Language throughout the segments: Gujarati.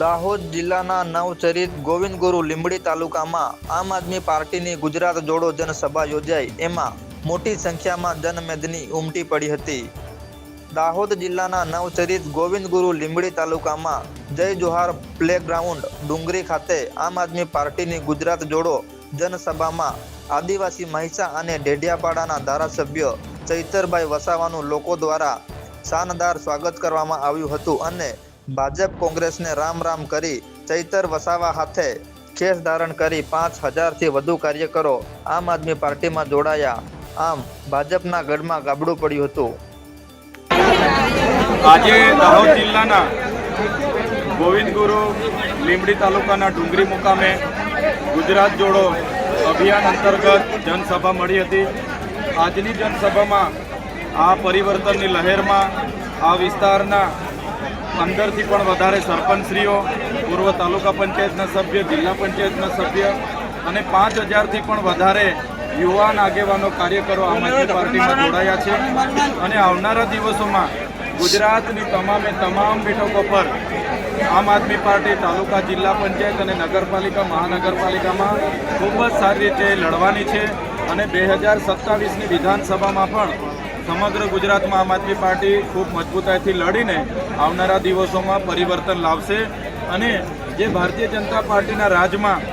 દાહોદ જિલ્લાના નવચરિત ગોવિંદ ગુરુ લીંબડી તાલુકામાં આમ આદમી પાર્ટીની ગુજરાત જોડો જનસભા યોજાઈ. એમાં મોટી સંખ્યામાં જનમેદની ઉમટી પડી હતી. દાહોદ જિલ્લાના નવચરિત ગોવિંદ ગુરુ લીંબડી તાલુકામાં જય જોહાર પ્લેગ્રાઉન્ડ ડુંગરી ખાતે આમ આદમી પાર્ટીની ગુજરાત જોડો જનસભામાં આદિવાસી મહિસા અને ઢેઢિયાપાડાના ધારાસભ્ય ચૈતરભાઈ વસાવાનું લોકો દ્વારા શાનદાર સ્વાગત કરવામાં આવ્યું હતું અને ભાજપ કોંગ્રેસને રામ રામ કરી ચૈતર વસાવા હાથે ખેસ ધારણ કરી પાંચ હજારથી વધુ કાર્યકરો આમ આદમી પાર્ટીમાં જોડાયા. આમ ભાજપના ગઢમાં ગાબડું પડ્યું હતું. આજે દાહોદ જિલ્લાના ગોવિંદ ગુરુ લીંબડી તાલુકાના ડુંગરી મુકામે ગુજરાત જોડો અભિયાન અંતર્ગત જનસભા મળી હતી. આજની જનસભામાં આ પરિવર્તનની લહેરમાં આ વિસ્તારના પંદરથી પણ વધારે સરપંચશ્રીઓ, પૂર્વ તાલુકા પંચાયતના સભ્ય, જિલ્લા પંચાયતના સભ્ય અને પાંચ હજારથી પણ વધારે યુવાન આગેવાનો કાર્યકરો આમ આદમી પાર્ટીમાં જોડાયા છે. અને આવનારા દિવસોમાં ગુજરાતની તમામે તમામ બેઠકો પર આમ આદમી પાર્ટી તાલુકા, જિલ્લા પંચાયત અને નગરપાલિકા, મહાનગરપાલિકામાં ખૂબ જ સારી રીતે લડવાની છે. અને બે હજાર સત્તાવીસની વિધાનસભામાં પણ સમગ્ર ગુજરાતમાં આમ આદમી પાર્ટી ખૂબ મજબૂતાઈથી લડીને આવનારા દિવસોમાં પરિવર્તન લાવશે અને જે ભારતીય જનતા પાર્ટીના રાજમાં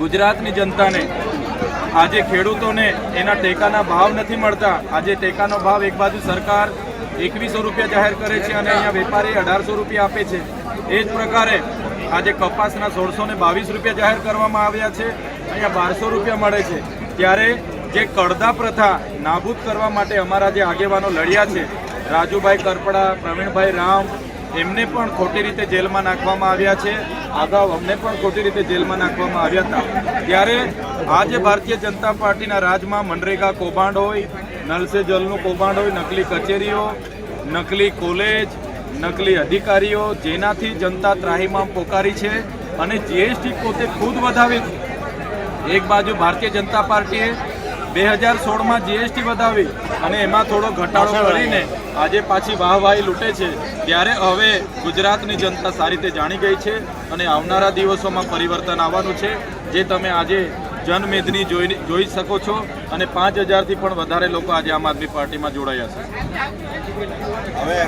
ગુજરાતની જનતાને આજે ખેડૂતોને એના ટેકાના ભાવ નથી મળતા, આજે ટેકાનો ભાવ એક બાજુ સરકાર એકવીસો રૂપિયા જાહેર કરે છે અને અહીંયા વેપારી અઢારસો રૂપિયા આપે છે. એ જ પ્રકારે આજે કપાસના સોળસો બાવીસ રૂપિયા જાહેર કરવામાં આવ્યા છે, અહીંયા બારસો રૂપિયા મળે છે. ત્યારે જે કડદા પ્રથા નાબૂદ કરવા માટે અમારા જે આગેવાનો લડ્યા છે, રાજુભાઈ કરપડા, પ્રવીણભાઈ રામ, એમને પણ ખોટી રીતે જેલમાં નાખવામાં આવ્યા છે. અગાઉ અમને પણ ખોટી રીતે જેલમાં નાખવામાં આવ્યા હતા. ત્યારે આજે ભારતીય જનતા પાર્ટીના રાજમાં મનરેગા કૌભાંડ હોય નલ સે જલનું કૌભાંડ હોય, નકલી કચેરીઓ, નકલી કોલેજ, નકલી અધિકારીઓ જેનાથી જનતા ત્રાહીમામ પોકારી છે અને જીએસટી પોતે ખુદ વધાવી એક બાજુ ભારતીય જનતા પાર્ટીએ બે હજાર સોળમાં જીએસટી વધાવી અને એમાં થોડો ઘટાડો કરીને આજે પાછી વાહવાહી લૂંટે છે. ત્યારે હવે ગુજરાતની જનતા સારી રીતે જાણી ગઈ છે અને આવનારા દિવસોમાં પરિવર્તન આવવાનું છે જે તમે આજે જનમેદની જોઈ જોઈ શકો છો અને પાંચ હજારથી પણ વધારે લોકો આજે આમ આદમી પાર્ટીમાં જોડાયા છે. હવે